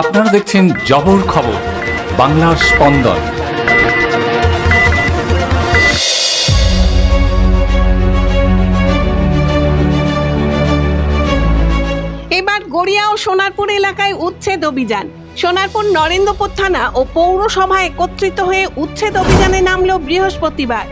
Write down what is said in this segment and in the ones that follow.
আপনারা দেখছেন জবর খবর, বাংলার স্পন্দন। এবার গড়িয়া ও সোনারপুর এলাকায় উচ্ছেদ অভিযান। সোনারপুর নরেন্দ্রপুর থানা ও পৌরসভা একত্রিত হয়ে উচ্ছেদ অভিযানে নামল বৃহস্পতিবার।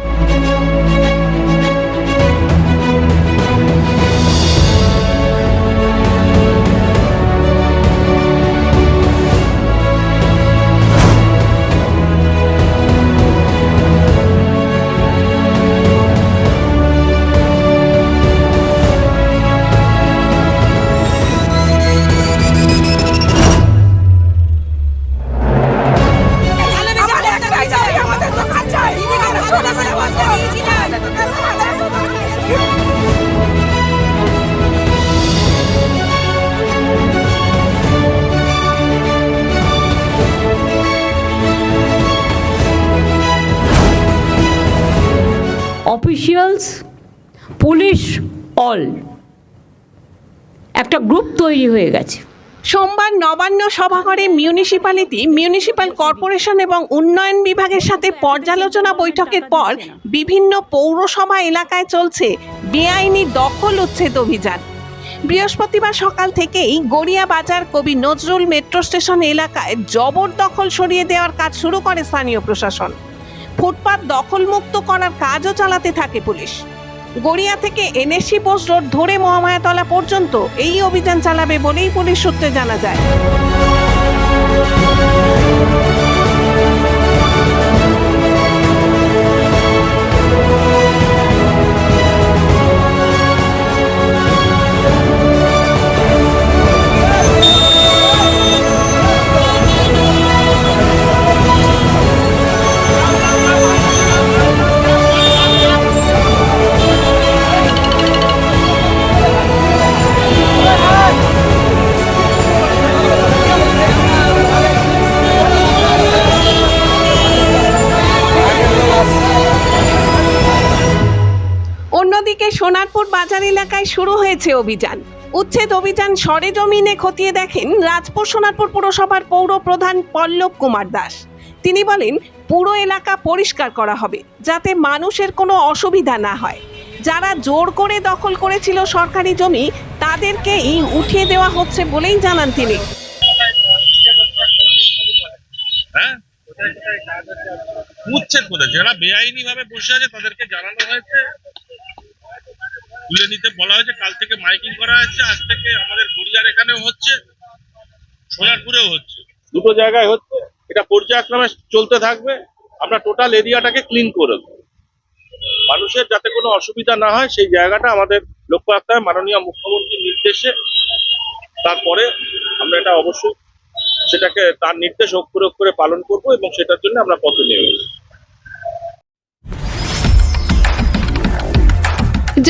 অফিসিয়ালস পুলিশ অল একটা গ্রুপ তৈরি হয়ে গেছে। সোমবার নবান্ন সভাঘরে মিউনিসিপ্যালিটি মিউনিসিপ্যাল কর্পোরেশন এবং উন্নয়ন বিভাগের সাথে পর্যালোচনা বৈঠকের পর বিভিন্ন পৌরসভা এলাকায় চলছে বেআইনি দখল উচ্ছেদ অভিযান। বৃহস্পতিবার সকাল থেকেই গড়িয়া বাজার কবি নজরুল মেট্রো স্টেশন এলাকায় জবরদখল সরিয়ে দেওয়ার কাজ শুরু করে স্থানীয় প্রশাসন। ফুটপাত দখলমুক্ত করার কাজও চালাতে থাকে পুলিশ। গড়িয়া থেকে এনএসসি পোস্ট রোড ধরে মহামায়াতলা পর্যন্ত এই অভিযান চালাবে বলেই পুলিশ সূত্রে জানা যায়। বাজার এলাকায় শুরু হয়েছে অভিযান। উচ্ছেদ অভিযান সরেজমিনে খতিয়ে দেখেন রাজপুর সোনারপুর পুরসভার পৌর প্রধান পল্লব কুমার দাস। তিনি বলেন, পুরো এলাকা পরিষ্কার করা হবে, যাতে মানুষের কোনো অসুবিধা না হয়। যারা জোর করে দখল করেছিল সরকারি জমি, তাদেরকেই উঠিয়ে দেওয়া হচ্ছে বলেই জানান তিনি। হ্যাঁ? উচ্ছেদ কোথায়? যারা বেআইনি ভাবে বসে আছে, তাদেরকে জানানো হয়েছে। তুলে নিতে বলা হয়েছে। কাল থেকে মাইকিং করা হচ্ছে, আজ থেকে আমাদের গড়িয়ার এখানেও হচ্ছে, সোনারপুরেও হচ্ছে। দুটো জায়গায় হচ্ছে, এটা পর্যায়ক্রমে চলতে থাকবে। আমরা টোটাল এরিয়াটাকে ক্লিন করে দেবো। মানুষের যাতে কোনো অসুবিধা না হয়, সেই জায়গাটা আমাদের লক্ষ্য রাখতে হয় মাননীয় মুখ্যমন্ত্রীর নির্দেশে তারপরে আমরা এটা অবশ্যই সেটাকে তার নির্দেশ অক্ষরে অক্ষরে পালন করব এবং সেটার জন্য আমরা পথে নেমে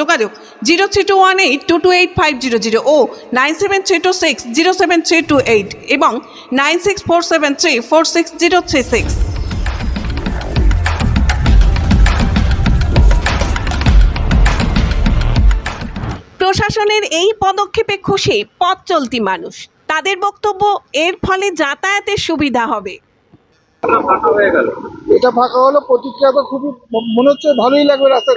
যোগাযোগ। Zero three two one eight two two eight five zero zero ও nine seven three two six zero seven three two eight এবং nine six four seven three four six zero three six. প্রশাসনের এই পদক্ষেপে খুশি পথ চলতি মানুষ। তাদের বক্তব্য এর ফলে যাতায়াতের সুবিধা হবে। এটা ফাঁকা হলো প্রতিক্রিয়া তো খুবই মনে হচ্ছে ভালোই লাগবে রাস্তা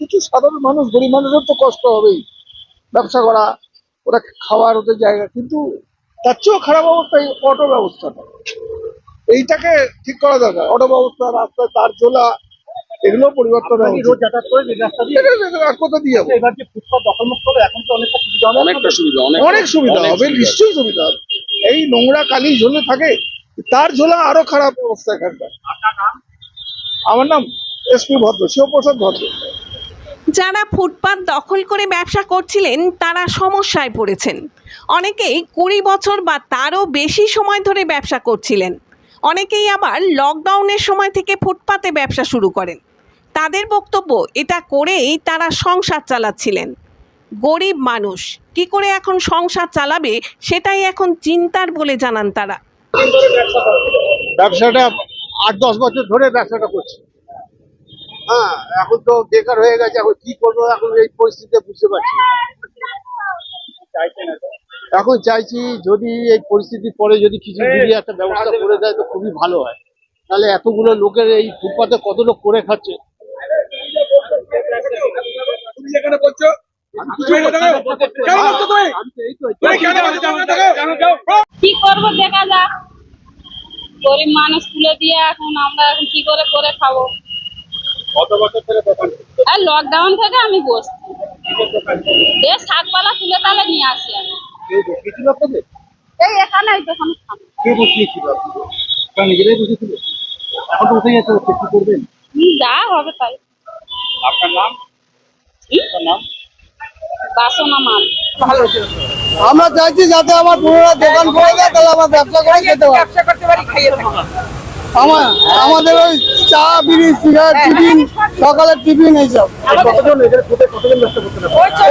কিছু সাধারণ মানুষ গরিব মানুষের তো কষ্ট হবেই। ব্যবসা করা ওরা খাওয়ার ওদের জায়গা কিন্তু তার চেয়েও খারাপ অবস্থা এই অটো ব্যবস্থাটা। এইটাকে ঠিক করা দরকার। অটো ব্যবস্থা রাস্তায় তার ঝোলা এগুলো পরিবর্তন। রোজ যাতায়াত করে রাস্তা দিয়ে আর কোথা দিয়ে যাব? এবার যে ফুটপাত দখলমুক্ত হবে এখন তো অনেকটা সুবিধা হবে। অনেকটা সুবিধা অনেক সুবিধা হবে নিশ্চয়ই সুবিধা হবে। এই নোংরা কালি ঝোলে থাকে তার ঝোলা আরও খারাপ অবস্থা এখানকার। আমার নাম এসপি ভদ্র শিবপ্রসাদ ভদ্র। যারা ফুটপাত দখল করে ব্যবসা করছিলেন, তারা সমস্যায় পড়েছেন। অনেকেই কুড়ি বছর বা তারও বেশি সময় ধরে ব্যবসা করছিলেন। অনেকেই আবার লকডাউনের সময় থেকে ফুটপাতে ব্যবসা শুরু করেন। তাদের বক্তব্য, এটা করেই তারা সংসার চালাচ্ছিলেন। গরিব মানুষ, কি করে এখন সংসার চালাবে, সেটাই এখন চিন্তার বলে জানান তারা। ব্যবসাটা আট দশ বছর ধরে ব্যবসাটা করছি। হ্যাঁ এখন তো বেকার হয়ে গেছে এখন কি করব? এখন এই পরিস্থিতিতে বুঝতে পারছি এখন চাইছি যদি এই পরিস্থিতির পরে যদি কিছু যদি একটা ব্যবস্থা করে দেয় তো খুবই ভালো হয়। তাহলে এতগুলো লোকের এই ফুটপাতে কত লোক করে খাচ্ছে? কি করব দেখা যাক। গরিব মানুষ তুলে দিয়ে এখন আমরা এখন কি করে করে খাব? আর লকডাউন থেকে আমি বসছি। এ শাকপালা তুলে তাহলে নিয়ে আসি আমি। এই এখানে এই দোকানে খাব নিজেরাই বুঝেছিল এখন তো উঠে গেছে কি করবেন? যা হবে তাই। আপনার নাম? আপনার নাম? বাসনা মাল। আমরা চাইছি যাতে আমার পুরোনো দোকান করে দেয় তাহলে আমার ব্যবসা করে খেতে পারি। আমার আমাদের ওই চা বিড়ি সিগারেট টিফিন সকালের টিফিন এইসব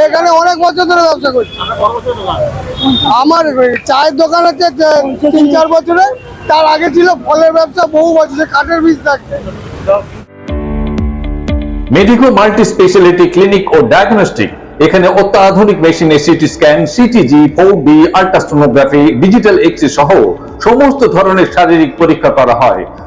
এখানে অনেক বছর ধরে ব্যবসা করছি। আমার চায়ের দোকান হচ্ছে তিন চার বছরে। তার আগে ছিল ফলের ব্যবসা বহু বছরে কাঠের বীজ থাকতে মেডিকো মাল্টি স্পেশালিটি ক্লিনিক ও ডায়াগনস্টিক। এখানে অত্যাধুনিক মেশিনে CT scan CTG four D ultrasonography digital X ray সহ সমস্ত ধরনের শারীরিক পরীক্ষা করা হয়।